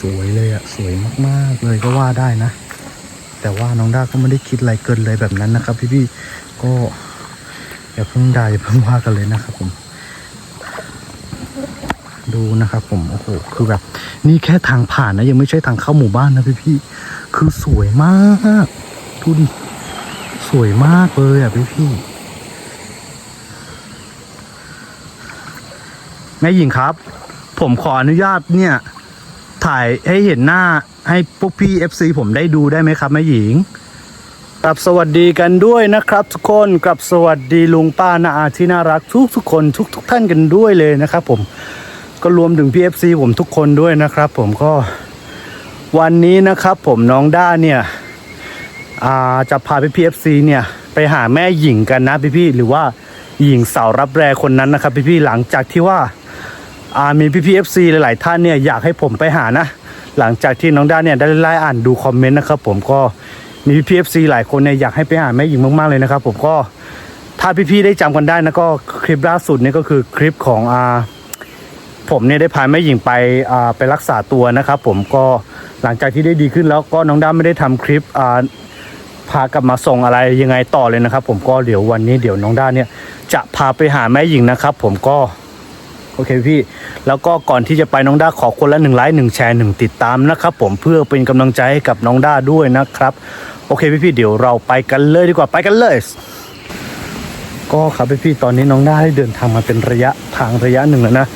สวยเลยอะสวยมากๆเลยก็ว่าได้นะ แต่ว่าน้องด้าก็ไม่ได้คิดอะไรเกินเลยแบบนั้นนะครับ พี่ๆก็อย่าเพิ่งด่าอย่าเพิ่งว่ากันเลยนะครับผม ดูนะครับผมโอ้โหคือแบบ นี่แค่ทางผ่านนะ ยังไม่ใช่ทางเข้าหมู่บ้านนะพี่ๆคือสวยมากดูดิสวยมากเลยอะพี่ๆแม่หญิงครับ ผมขออนุญาตเนี่ย ถ่ายให้เห็นหน้าให้พวกพี่ FC ผมได้ดูได้ไหมครับแม่หญิงกลับสวัสดีกันด้วยนะครับ ทุกคนกลับสวัสดีลุงป้านาอาที่น่ารักทุกทุกคนทุกทุกท่านกันด้วยเลยนะครับ ผมก็รวมถึงพี่ FC ผมทุกคนด้วยนะครับ ผมก็วันนี้นะครับ ผมน้องด้าเนี่ยจะพาพี่พีเอฟซีเนี่ยไปหาแม่หญิงกันนะพี่พี่หรือว่าหญิงสาวรับแรคนนั้นนะครับ พี่พี่หลังจากที่ว่า มีพี่พีเอฟซีหลาย ๆ ท่านเนี่ยอยากให้ผมไปหานะ หลังจากที่น้องด้าเนี่ยได้ไล่อ่านดูคอมเมนต์นะครับผมก็มีพี่พีเอฟซีหลายคนเนี่ยอยากให้ไปหาแม่หญิงมาก ๆ เลยนะครับผมก็ถ้าพี่ ๆ ได้จำกันได้นะก็คลิปล่าสุดเนี่ยก็คือคลิปของอาผมเนี่ยได้พาแม่หญิงไปไปรักษาตัวนะครับผมก็หลังจากที่ได้ดีขึ้นแล้วก็น้องด้าไม่ได้ทำคลิปพากลับมาส่งอะไรยังไงต่อเลยนะครับ ผมก็เดี๋ยววันนี้เดี๋ยวน้องด้าเนี่ยจะพาไปหาแม่หญิงนะครับ ผมก็ โอเคพี่ แล้วก็ก่อนที่จะไปน้องด้าขอคนละหนึ่งไลค์หนึ่งแชร์หนึ่งติดตามนะครับผมเพื่อเป็นกำลังใจให้กับน้องด้าด้วยนะครับ โอเคพี่ๆเดี๋ยวเราไปกันเลยดีกว่าไปกันเลย ก็ครับพี่ๆตอนนี้น้องด้าได้เดินทางมาเป็นระยะทางระยะหนึ่งแล้วนะ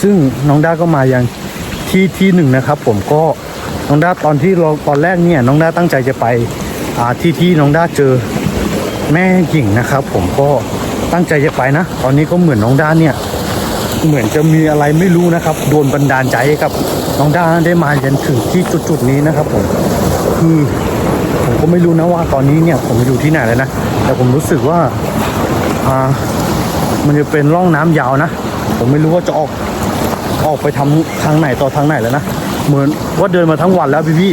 ซึ่งน้องด้าก็มายังที่ที่หนึ่งนะครับ ผมก็น้องด้าตอนที่เราตอนแรกเนี่ยน้องด้าตั้งใจจะไปอ่าที่ที่น้องด้าเจอแม่หญิงนะครับ ผมก็ตั้งใจจะไปนะ ตอนนี้ก็เหมือนน้องด้าเนี่ย เหมือนจะมีอะไรไม่รู้นะครับ โดนบันดาลใจกับน้องด้าได้มาจนถึงที่จุดๆนี้นะครับผมคือผมก็ไม่รู้นะว่าตอนนี้เนี่ยผมอยู่ที่ไหนแล้วนะ แต่ผมรู้สึกว่าอ่ามันจะเป็นร่องน้ำยาวนะ ผมไม่รู้ว่าจะออกออกไปทำทางไหนต่อทางไหนแล้วนะ เหมือนว่าเดินมาทั้งวันแล้วพี่พี่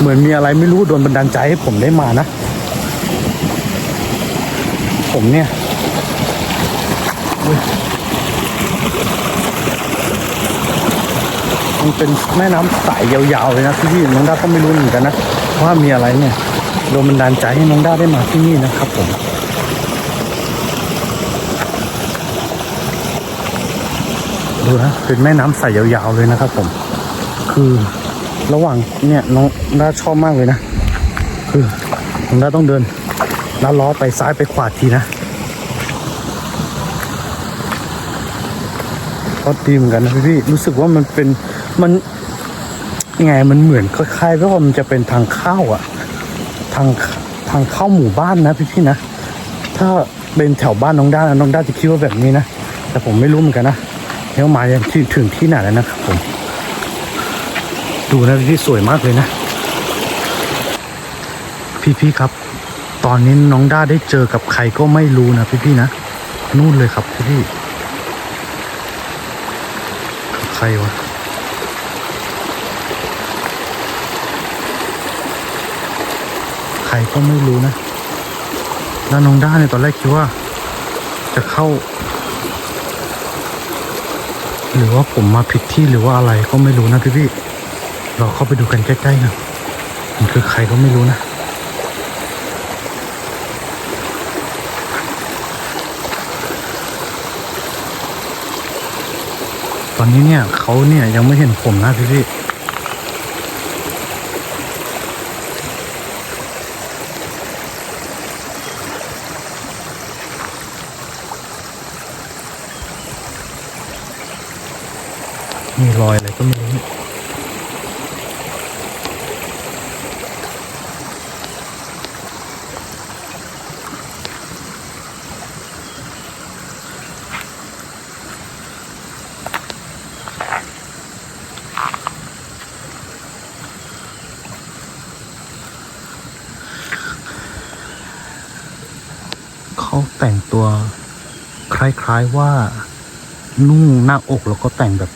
เหมือนมีอะไรไม่รู้โดนบันดาลใจให้ผมได้มานะ ผมเนี่ยอุ๊ย มันเป็นแม่น้ำสายยาวๆเลยนะพี่พี่น้องด้าก็ไม่รู้เหมือนกันนะว่ามีอะไรเนี่ยโดนบันดาลใจให้น้องด้าได้มาที่นี่นะครับผมดูนะเป็นแม่น้ำใสยาวๆเลยนะครับผม คือระหว่างเนี่ยน้องน่าชอบมากเลยนะ คือผมน่าต้องเดินแล้วล้อไปซ้ายไปขวาทีนะก็ดีเหมือนกันนะพี่รู้สึกว่ามันเป็น มันยังไงมันเหมือนคล้ายๆว่ามันจะเป็นทางเข้าอะทางทางเข้าหมู่บ้านนะพี่ๆนะถ้าเป็นแถวบ้านน้องด้านะน้องด้าจะคิดว่าแบบนี้นะแต่ผมไม่รู้เหมือนกันนะเดี๋ยวมาที่ถึงที่ไหนแล้วนะครับผม ดูนะพี่สวยมากเลยนะ พี่ๆครับ ตอนนี้น้องด้าได้เจอกับใครก็ไม่รู้นะพี่ๆนะนู่นเลยครับพี่ๆใครวะใค รก็ไม่รู้นะ แล้วน้องด้าเนี่ยตอนแรกคิดว่า จะเข้า หรือว่าผมมาผิดที่หรือว่าอะไรก็ไม่รู้นะพี่พี่เราเข้าไปดูกันใกล้ๆนะมันคือใครก็ไม่รู้นะตอนนี้เนี่ยเขาเนี่ยยังไม่เห็นผมนะพี่พี่ๆมีรอยอะไรก็ไม่รู้เนี่ยเขา แต่งตัว คล้ายๆว่านุ่งหน้าอกแล้วก็แต่งแบบ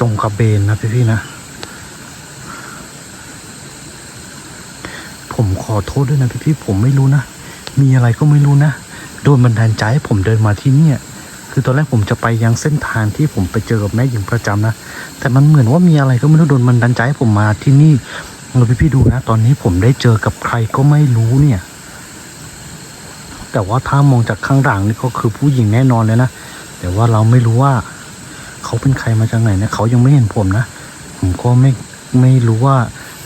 จงกระเบนนะพี่พี่ๆนะ ผมขอโทษด้วยนะพี่พี่ๆผมไม่รู้นะ มีอะไรก็ไม่รู้นะ โดนบันดาลใจให้ผมเดินมาที่เนี่ยคือตอนแรกผมจะไปยังเส้นทางที่ผมไปเจอกับแม่หญิงประจำนะ แต่มันเหมือนว่ามีอะไรก็ไม่รู้โดนมันดันใจให้ผมมาที่นี่เราพี่พี่ๆดูนะ ตอนนี้ผมได้เจอกับใครก็ไม่รู้เนี่ย แต่ว่าถ้ามองจากข้างหลังนี่ก็คือผู้หญิงแน่นอนเลยนะ แต่ว่าเราไม่รู้ว่า เขาเป็นใครมาจากไหนนี่ยเขายังไม่เห็นผมนะ ผมก็ไม่ไม่รู้ว่า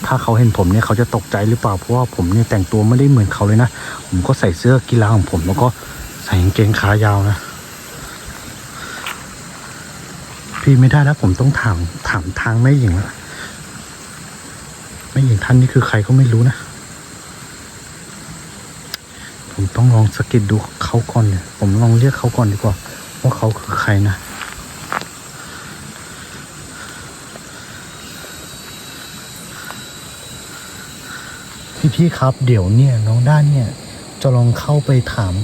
ถ้าเขาเห็นผมเนี่ยเขาจะตกใจหรือเปล่า เพราะว่าผมเนี่ยแต่งตัวไม่ได้เหมือนเขาเลยนะ ผมก็ใส่เสื้อกีฬาของผม แล้วก็ใส่กางเกงขายาวนะ พี่ไม่ได้แล้วผมต้องถามถามทางแม่หญิงละแม่หญิงท่านนี้คือใครก็ไม่รู้นะ ผมต้องลองสกิดดูเขาก่อนเนี่ยผมลองเรียกเขาก่อนดีกว่า ว่าเขาคือใครนะพี่พี่ๆครับ เดี๋ยวเนี่ยน้องด้านเนี่ย จะลองเข้าไปถาม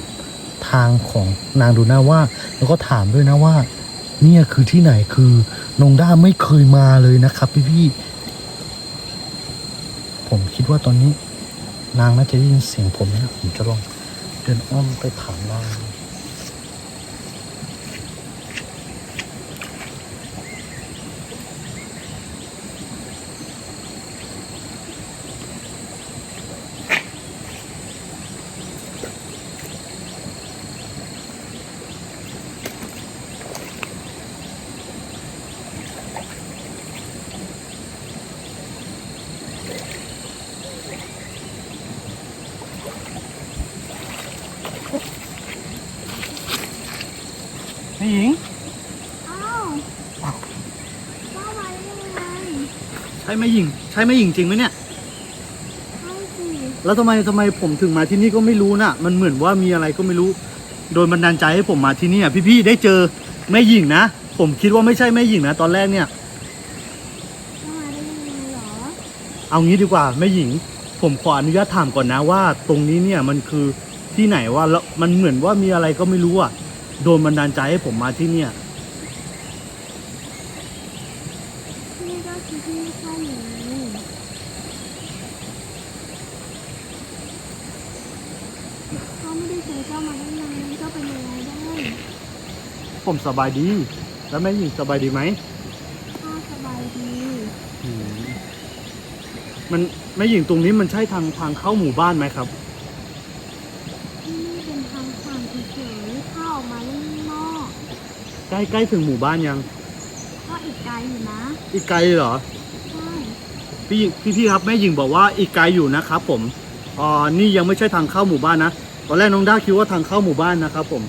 ทางของนางดูนะว่า แล้วก็ถามด้วยนะว่า เนี่ยคือที่ไหนคือน้องด้าไม่เคยมาเลยนะครับ พี่พี่ๆผมคิดว่าตอนนี้นางน่าจะได้ยินเสียงผมนะผมจะลอง เดินอ้อมไปถามนางดูแม่หญิง อ้าวเข้ามาได้ยังไง ใช่แม่หญิง ใช่แม่หญิงจริงไหมเนี่ยใช่สิแล้วทำไมทำไมผมถึงมาที่นี่ก็ไม่รู้นะมันเหมือนว่ามีอะไรก็ไม่รู้ โดนบันดาลใจให้ผมมาที่นี่อะพี่ๆได้เจอแม่หญิงนะ ผมคิดว่าไม่ใช่แม่หญิงนะตอนแรกเนี่ยเข้ามาได้ยังไงเหรอเอางี้ดีกว่าแม่หญิง ผมขออนุญาตถามก่อนนะว่า ตรงนี้เนี่ยมันคือที่ไหนว่าแล้วมันเหมือนว่ามีอะไรก็ไม่รู้อะ โดนบันดาลใจให้ผมมาที่เนี่ย นี่ก็คือที่ใช่ไงเขาไม่ได้เจอเจ้ามาได้ยังไงเจ้าเป็นยังไงได้ ผมสบายดี แล้วแม่หญิงสบายดีไหมข้าสบายดี อืมมันแม่หญิงตรงนี้มันใช่ทางทางเข้าหมู่บ้านไหมครับ ที่นี่เป็นทางผ่านเฉยๆข้าออกมาเล่นข้างนอกใกล้ใกล้ถึงหมู่บ้านยัง ก็อีกไกลอยู่นะ อีกไกลเหรอ ใช่ พี่หญิงพี่พี่ครับแม่หญิงบอกว่าอีกไกลอยู่นะครับผมอ่านี่ยังไม่ใช่ทางเข้าหมู่บ้านนะ ตอนแรกน้องด้าคิดว่าทางเข้าหมู่บ้านนะครับผม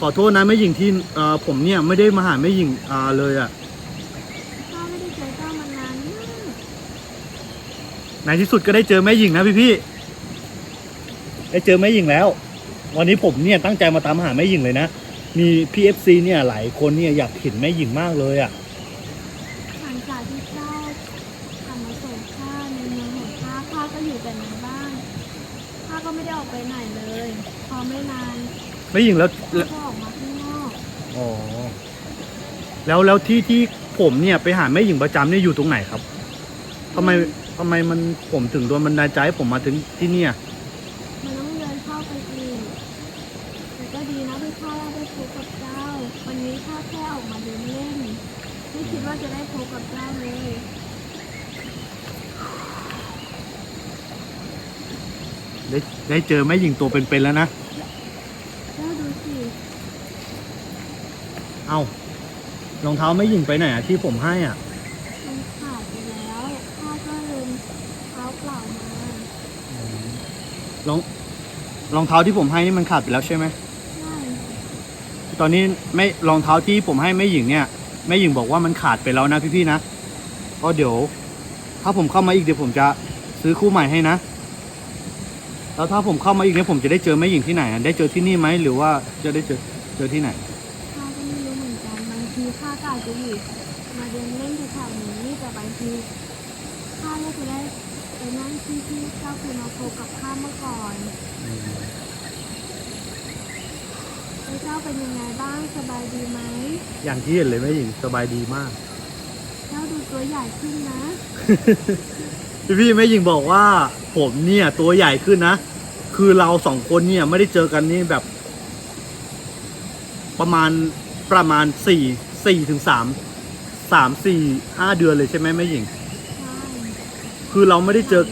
ขอโทษนะแม่หญิงที่เอ่อผมเนี่ยไม่ได้มาหาแม่หญิงอ่าเลยอะ่ะ ข้าไม่ได้เจอเจ้ามานานมากในที่สุดก็ได้เจอแม่หญิงนะพี่พี่ได้เจอแม่หญิงแล้ว วันนี้ผมเนี่ยตั้งใจมาตามหาแม่หญิงเลยนะ มีพีเอฟซีเนี่ยหลายคนเนี่ยอยากเห็นแม่หญิงมากเลยอะ่ะ หลังจากที่เจ้าทำมาส่งข้าในเมืองของข้าข้าก็อยู่แต่ในบ้านข้าก็ไม่ได้ออกไปไหนเลย พอไม่นานแม่หญิงแล้วข้าก็ออกมาข้างนอก อ๋อ แล้วแล้วที่ที่ผมเนี่ยไปหาแม่หญิงประจำเนี่ยอยู่ตรงไหนครับทำไมทำไมมันผมถึงโดนบันดาลใจให้ผมมาถึงที่เนี่ย มันต้องเดินเข้าไปอีกแต่ก็ดีนะที่ข้าได้พบกับเจ้า วันนี้ข้าแค่ออกมาเดินเล่น ไม่คิดว่าจะได้พบกับเจ้าเลย ได้ได้เจอแม่หญิงตัวเป็นๆแล้วนะ เจ้าดูสิ เอา รองเท้าแม่หญิงไปไหนอะที่ผมให้อะมันขาดไปแล้วข้าก็เดินเท้าเปล่ามารองรองเท้าที่ผมให้นี่มันขาดไปแล้วใช่ไหมใช่ตอนนี้ไม่รองเท้าที่ผมให้แม่หญิงเนี่ยแม่หญิงบอกว่ามันขาดไปแล้วนะพี่ๆนะก็เดี๋ยว ถ้าผมเข้ามาอีกเดี๋ยวผมจะซื้อคู่ใหม่ให้นะแล้วถ้าผมเข้ามาอีกเนี่ยผมจะได้เจอแม่หญิงที่ไหนอะได้เจอที่นี่ไหมหรือว่าจะได้เจอเจอที่ไหน ข้าก็อาจจะอยู่มาเดินเล่นแถวๆนี้แต่บางทีข้าก็จะได้ไปนั่งที่ที่เจ้าเคยมาพบกับข้าเมื่อก่อนแล้วเจ้าเป็นยังไงบ้างสบายดีไหมอย่างที่เห็นเลยแม่หญิงสบายดีมาก เจ้าดูตัวใหญ่ขึ้นนะ พี่พี่ๆแม่หญิงบอกว่า ผมเนี่ยตัวใหญ่ขึ้นนะ คือเราสองคนเนี่ยไม่ได้เจอกันนี่แบบ ประมาณประมาณสี่ สี่ถึงสามสามสี่ห้าเดือนเลยใช่ไหมแม่หญิงใช่คือเราไม่ได้เจอ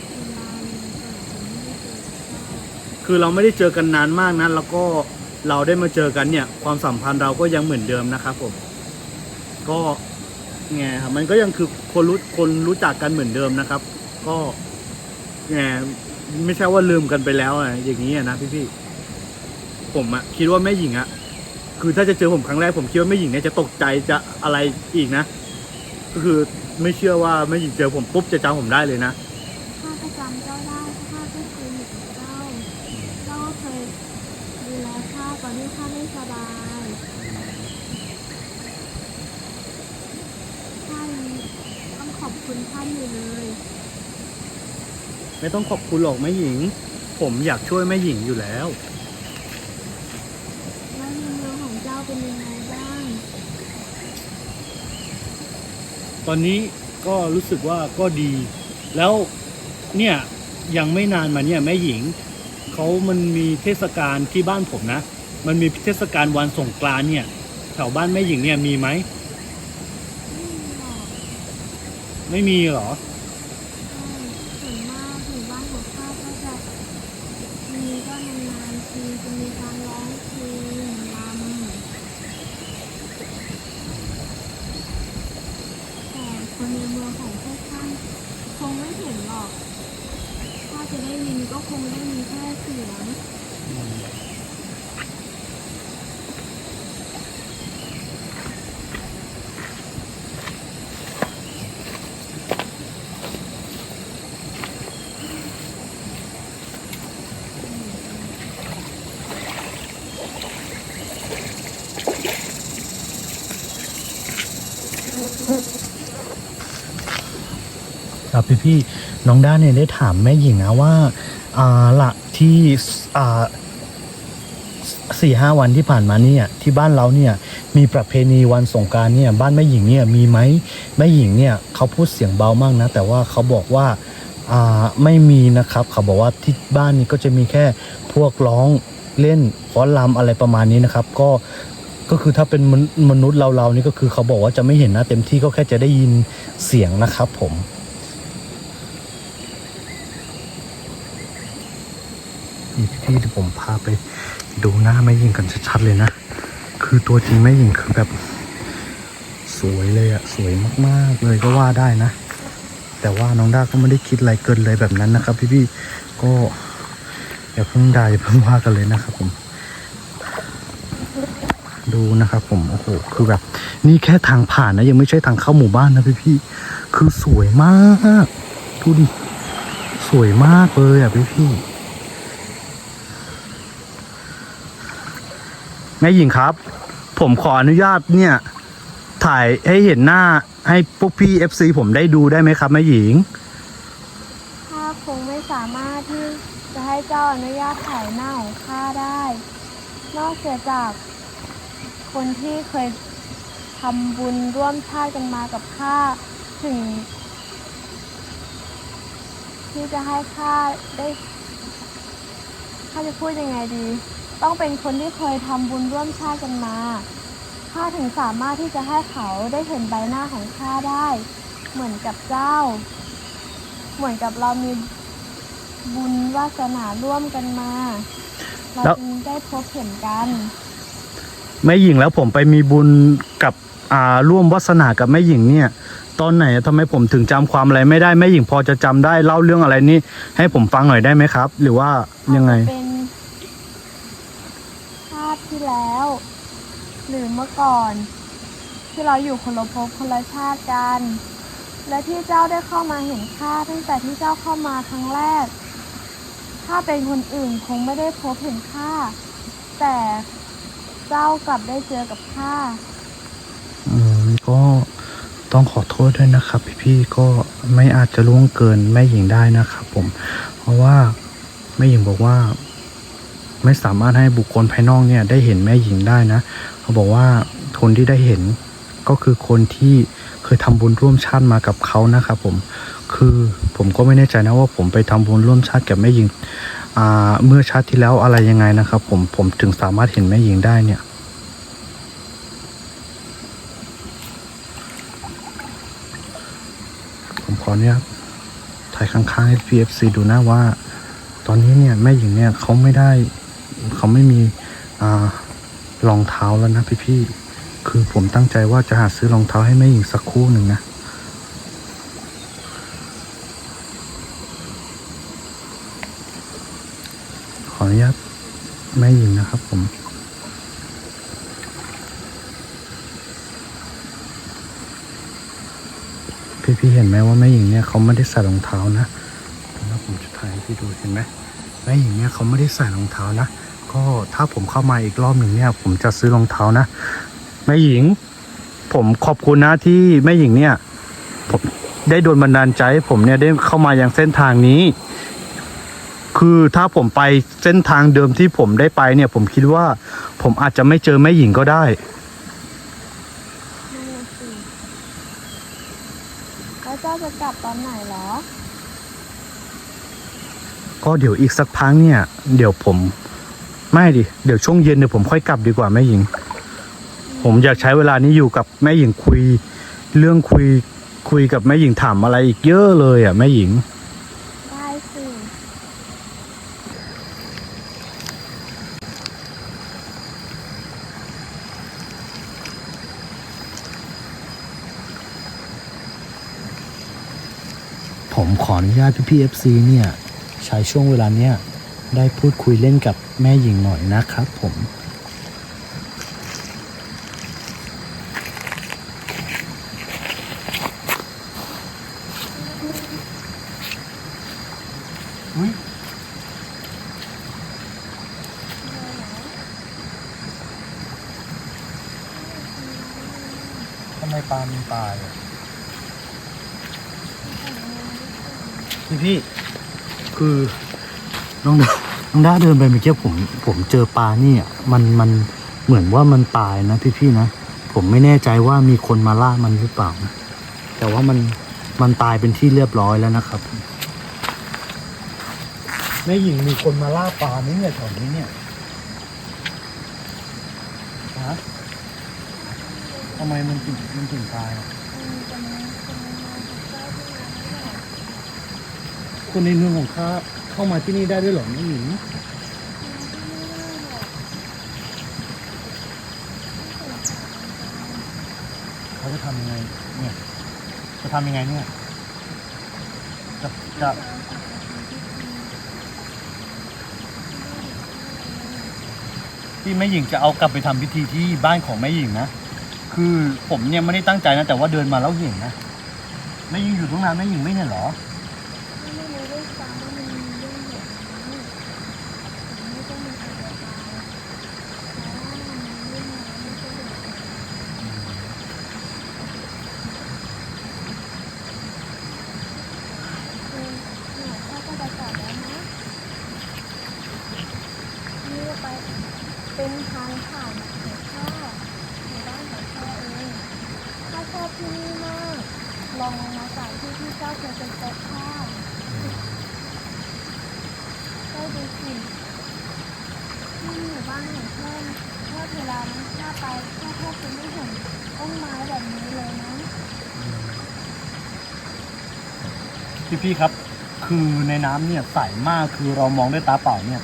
คือเราไม่ได้เจอกันนานมากนะแล้วก็เราได้มาเจอกันเนี่ย ความสัมพันธ์เราก็ยังเหมือนเดิมนะครับผม ก็ไงครับมันก็ยังคือคนรู้คนรู้จักกันเหมือนเดิมนะครับ ก็ไงไม่ใช่ว่าลืมกันไปแล้วอะอย่างนี้อะนะพี่ๆผมอะคิดว่าแม่หญิงอะ คือถ้าจะเจอผมครั้งแรกผมคิดว่าแม่หญิงเนี่ยจะตกใจจะอะไรอีกนะ ก็คือไม่เชื่อว่าแม่หญิงเจอผมปุ๊บจะจำผมได้เลยนะข้าก็จำเจ้าได้เพราะข้าก็เคยอยู่กับเจ้าเจ้าก็เคยดูแลข้าตอนที่ข้าไม่สบายข้ายังต้องขอบคุณท่านอยู่เลยไม่ต้องขอบคุณหรอกแม่หญิง ผมอยากช่วยแม่หญิงอยู่แล้วแล้วในเมืองของเจ้าเป็นยังไงบ้าง ตอนนี้ก็รู้สึกว่าก็ดี แล้วเนี่ยยังไม่นานมาเนี่ยแม่หญิงเขามันมีเทศกาลที่บ้านผมนะ มันมีเทศกาลวันสงกรานต์เนี่ยแถวบ้านแม่หญิงเนี่ยมีไหมไม่มีหรอไม่มีเหรอส่วนมากหมู่บ้านของข้าก็จะมีก็นานๆทีจะมีการร้องเพลงรำแต่คนในเมืองของพวกท่านคงไม่เห็นหรอก ถ้า จะได้ยินก็คงได้ยินแค่เสียงครับพี่พี่ น้องด้านเนี่ยได้ถามแม่หญิงนะว่าอ่าละที่อ่าสี่ห้าวันที่ผ่านมาเนี่ยที่บ้านเราเนี่ยมีประเพณีวันสงการเนี่ยบ้านแม่หญิงเนี่ยมีไหมแม่หญิงเนี่ยเขาพูดเสียงเบามากนะ แต่ว่าเขาบอกว่าอ่าไม่มีนะครับเขาบอกว่าที่บ้านนี้ก็จะมีแค่พวกร้องเล่นฟ้อนรำอะไรประมาณนี้นะครับ ก็ก็คือถ้าเป็นมนุษย์เราเราๆนี่ก็คือเขาบอกว่าจะไม่เห็นนะเต็มที่ก็แค่จะได้ยินเสียงนะครับผม นี่พี่ที่ผมพาไปดูหน้าแม่หญิงกันชัดๆเลยนะ คือตัวจริงแม่หญิงคือแบบ สวยเลยอะสวยมากๆเลยก็ว่าได้นะ แต่ว่าน้องด้าก็ไม่ได้คิดอะไรเกินเลยแบบนั้นนะครับพี่ๆก็อย่าเพิ่งด่าอย่าเพิ่งว่ากันเลยนะครับผมดูนะครับผมโอ้โหคือแบบ นี่แค่ทางผ่านนะ ยังไม่ใช่ทางเข้าหมู่บ้านนะพี่ๆคือสวยมากดูดิสวยมากเลยอะพี่ๆ แม่หญิงครับ ผมขออนุญาตเนี่ย ถ่ายให้เห็นหน้าให้พวกพี่ FC ผมได้ดูได้ไหมครับแม่หญิง ข้าคงไม่สามารถที่จะให้เจ้าอนุญาตถ่ายหน้าของข้าได้ นอกเสียจากคนที่เคยทำบุญร่วมชาติกันมากับข้าถึง ที่จะให้ข้าได้ข้าจะพูดยังไงดี ต้องเป็นคนที่เคยทำบุญร่วมชาติกันมา ข้าถึงสามารถที่จะให้เขาได้เห็นใบหน้าของข้าได้ เหมือนกับเจ้า เหมือนกับเรามีบุญวาสนาร่วมกันมา เราแล้ว จึงได้พบเห็นกัน แม่หญิงแล้วผมไปมีบุญกับอ่าร่วมวาสนากับแม่หญิงเนี่ย ตอนไหนทำไมผมถึงจำความอะไรไม่ได้แม่หญิงพอจะจำได้เล่าเรื่องอะไรนี่ให้ผมฟังหน่อยได้ไหมครับ หรือว่ายังไง เป็นชาติที่แล้ว หรือเมื่อก่อน ที่เราอยู่คนละภพคนละชาติกัน และที่เจ้าได้เข้ามาเห็นข้าตั้งแต่ที่เจ้าเข้ามาครั้งแรก ถ้าเป็นคนอื่นคงไม่ได้พบเห็นข้าแต่เจ้ากลับได้เจอกับข้าอืมก็ต้องขอโทษด้วยนะครับ พี่ๆก็ไม่อาจจะล่วงเกินแม่หญิงได้นะครับผม เพราะว่าแม่หญิงบอกว่า ไม่สามารถให้บุคคลภายนอกเนี่ย ได้เห็นแม่หญิงได้นะ เขาบอกว่าคนที่ได้เห็นก็คือคนที่เคยทำบุญร่วมชาติมากับเขานะครับผมคือผมก็ไม่แน่ใจนะว่าผมไปทำบุญร่วมชาติกับแม่หญิงเมื่อชาติที่แล้วอะไรยังไงนะครับ ผมผมถึงสามารถเห็นแม่หญิงได้เนี่ยผมขอเนี่ยถ่ายข้างๆให้ PFC ดูนะว่า ตอนนี้เนี่ยแม่หญิงเนี่ยเขาไม่ได้เขาไม่มีอ่า รองเท้าแล้วนะพี่ๆคือผมตั้งใจว่าจะหาซื้อรองเท้าให้แม่หญิงสักคู่หนึ่งนะ ขออนุญาตแม่หญิงนะครับผมพี่ๆเห็นไหมว่าแม่หญิงเนี่ยเขาไม่ได้ใส่รองเท้านะแล้วผมจะถ่ายให้พี่ดูเห็นไหมแม่หญิงเนี่ยเขาไม่ได้ใส่รองเท้านะ ก็ถ้าผมเข้ามาอีกรอบหนึ่งเนี่ย ผมจะซื้อรองเท้านะแม่หญิง ผมขอบคุณนะที่แม่หญิงเนี่ยผมได้โดนบันดาลใจให้ผมเนี่ยได้เข้ามายังเส้นทางนี้ คือถ้าผมไปเส้นทางเดิมที่ผมได้ไปเนี่ย ผมคิดว่า ผมอาจจะไม่เจอแม่หญิงก็ได้นั่นน่ะสิแล้วเจ้าจะกลับตอนไหนเหรอ ก็เดี๋ยวอีกสักพักเนี่ย เดี๋ยวผม ไม่ดิ เดี๋ยวช่วงเย็นเดี๋ยวผมค่อยกลับดีกว่าแม่หญิง ผมอยากใช้เวลานี้อยู่กับแม่หญิงคุย เรื่องคุยคุยกับแม่หญิงถามอะไรอีกเยอะเลยอะแม่หญิง ได้สิผมขออนุญาตพี่พี่เอฟซีเนี่ย ใช้ช่วงเวลาเนี้ย ได้พูดคุยเล่นกับแม่หญิงหน่อยนะครับผมทำไมปลามันตายอะพี่พี่คือ น้องดาน้องด้าเดินไปเมื่อกี้ผมผมเจอปลานี่อะมันมันเหมือนว่ามันตายนะพี่พี่นะผมไม่แน่ใจว่ามีคนมาล่ามันหรือเปล่านะแต่ว่ามันมันตายเป็นที่เรียบร้อยแล้วนะครับแม่หญิงมีคนมาล่าปลาไหมเนี่ยแถวนี้เนี่ยฮะทำไมมันถึงมันถึงตายอะคนในเมืองของข้า เข้ามาที่นี่ได้ด้วยหรอแม่หญิงเขาจะทำยังไงเนี่ยจะทำยังไงเนี่ยจะจะที่แม่หญิงจะเอากลับไปทำพิธีที่บ้านของแม่หญิงนะ คือผมเนี่ยไม่ได้ตั้งใจนะ แต่ว่าเดินมาแล้วเห็นนะ แม่หญิงอยู่ตรงนั้นแม่หญิงไม่เห็นหรอ ไม่รู้ด้วยซ้ำว่ามันมีเรื่องแบบนี้ผมไม่ต้องมีใครตายเพราะว่ามันมีเรื่องนั้นไม่ใช่แบบนี้คือหนูพ่อก็จะกลับแล้วนะนี่ไปเป็นทางผ่านของพ่อในบ้านของพ่อเองข้าชอบที่นี่มาก ล องลงมาจากที่ที่เจ้าเคยเป็นต๊ะข้าเจ้าดูสิที่หมู่บ้านของเพื่อนเมื่อเวลานั้นข้าไปข้าแทบจะไม่เห็นต้นไม้แบบนี้เลยนะพี่พี่ครับ คือในน้ำเนี่ยใสมากคือเรามองด้วยตาเปล่าเนี่ย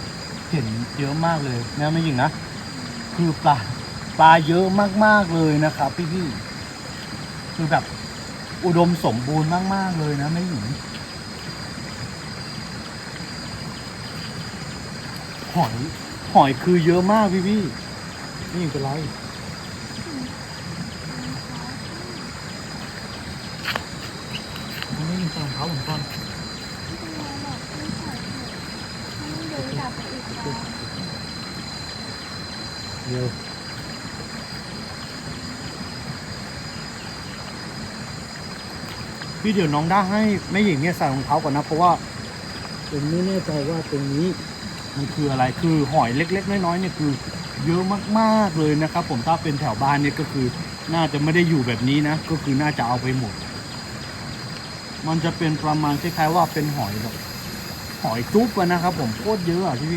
เห็นเยอะมากเลยนะไม่ยิงนะ คือปลาปลาเยอะมากๆเลยนะครับ พี่พี่คือแบบ อุดมสมบูรณ์มาก ๆ เลยนะไม่หญิงหอย หอยคือเยอะมากพี่พี่ไม่ยิงเป็นไรไม่ยิงตอนเท้าผมก่อนไม่เป็นไรหรอกไม่ใส่เถอะไม่ต้องเดินกลับไปอีกแล้ว เร็ว พี่เดี๋ยวน้องได้ให้แม่หญิงเนี่ยใส่รองเท้าก่อนนะเพราะว่าผมไม่แน่ใจว่าตรงนี้มันคืออะไรคือหอยเล็ก ๆ น้อยๆเนี่ยคือ เยอะมากๆเลยนะครับ ผมถ้าเป็นแถวบ้านเนี่ยก็คือน่าจะไม่ได้อยู่แบบนี้นะ ก็คือน่าจะเอาไปหมด มันจะเป็นประมาณคล้ายๆว่าเป็นหอยแบบหอยจุ๊บนะครับ ผมโคตรเยอะอะพี่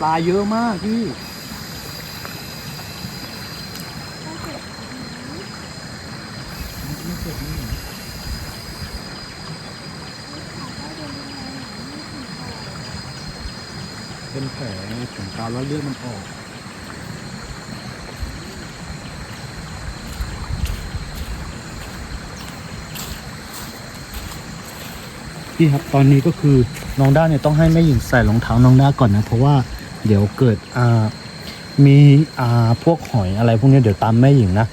ปลาเยอะมากพี่ เจ็บนี่ เป็นแผลของกาวแล้วเลือดมันออกพี่ครับตอนนี้ก็คือน้องด้าเนี่ยต้องให้แม่หญิงใส่รองเท้าน้องด้าก่อนนะ เพราะว่าเดี๋ยวเกิดอ่ามีอ่าพวกหอยอะไรพวกนี้เดี๋ยวตามแม่หญิงนะ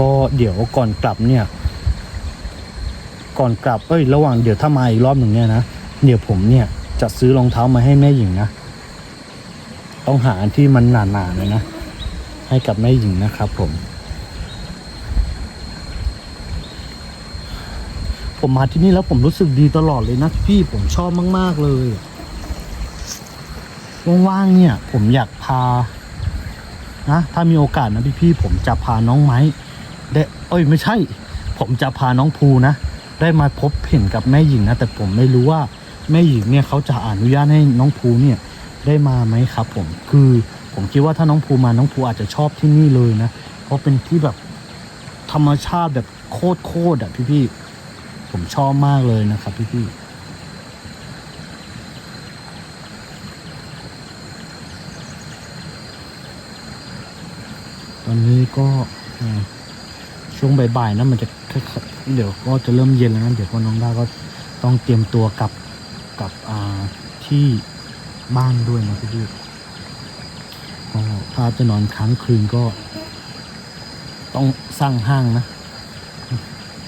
ก็เดี๋ยวก่อนกลับเนี่ย ก่อนกลับเอ้ยระหว่างเดี๋ยวถ้ามาอีกรอบหนึ่งเนี่ยนะเดี๋ยวผมเนี่ยจะซื้อรองเท้ามาให้แม่หญิงนะ ต้องหาอันที่มันหนาๆเลยนะ ให้กับแม่หญิงนะครับผม ผมมาที่นี่แล้วผมรู้สึกดีตลอดเลยนะพี่ผมชอบมาก ๆ เลยว่างๆเนี่ย ผมอยากพานะถ้ามีโอกาสนะพี่ๆผมจะพาน้องไม้ได้เอ้ยไม่ใช่ ผมจะพาน้องภูนะ ได้มาพบเห็นกับแม่หญิงนะ แต่ผมไม่รู้ว่าแม่หญิงเนี่ยเขาจะอนุญาตให้น้องภูเนี่ย ได้มาไหมครับผมคือผมคิดว่าถ้าน้องภูมาน้องภูอาจจะชอบที่นี่เลยนะ เพราะเป็นที่แบบธรรมชาติแบบโคตรโคตรๆอะพี่ๆผมชอบมากเลยนะครับพี่พี่ตอนนี้ก็ช่วงบ่ายๆนะมันจะเดี๋ยวก็จะเริ่มเย็นแล้วนะเดี๋ยวก็น้องด้าก็ต้องเตรียมตัวกลับกับอ่าที่ บ้านด้วยนะพี่พี่ก็ถ้าจะนอนค้างคืนก็ ต้องสร้างห้างนะ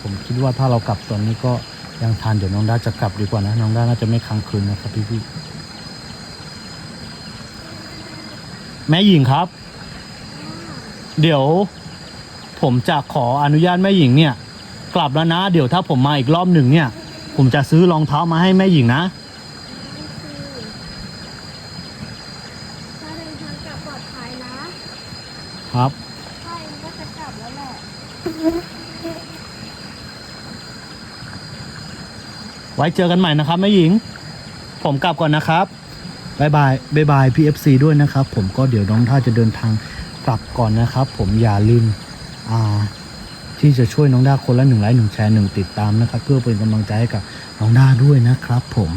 ผมคิดว่าถ้าเรากลับตอนนี้ก็ยังทานเดี๋ยวน้องด้าจะกลับดีกว่านะ น้องด้าน่าจะไม่ค้างคืนนะครับพี่พี่แม่หญิงครับ เดี๋ยว ผมจะขออนุญาตแม่หญิงเนี่ย กลับแล้วนะ เดี๋ยวถ้าผมมาอีกรอบหนึ่งเนี่ย ผมจะซื้อรองเท้ามาให้แม่หญิงนะ ถ้าเดินทางกลับปลอดภัยนะ ครับ ใช่มันก็จะกลับแล้วแหละ ไว้เจอกันใหม่นะครับแม่หญิง ผมกลับก่อนนะครับบายบายบายบายพีเอฟซีด้วยนะครับ ผมก็เดี๋ยวน้องท่าจะเดินทางกลับก่อนนะครับ ผมอย่าลืมอ่าที่จะช่วยน้องด้าคนละหนึ่งไลค์หนึ่งแชร์หนึ่งติดตามนะครับ เพื่อเป็นกำลังใจให้กับน้องด้าด้วยนะครับ ผม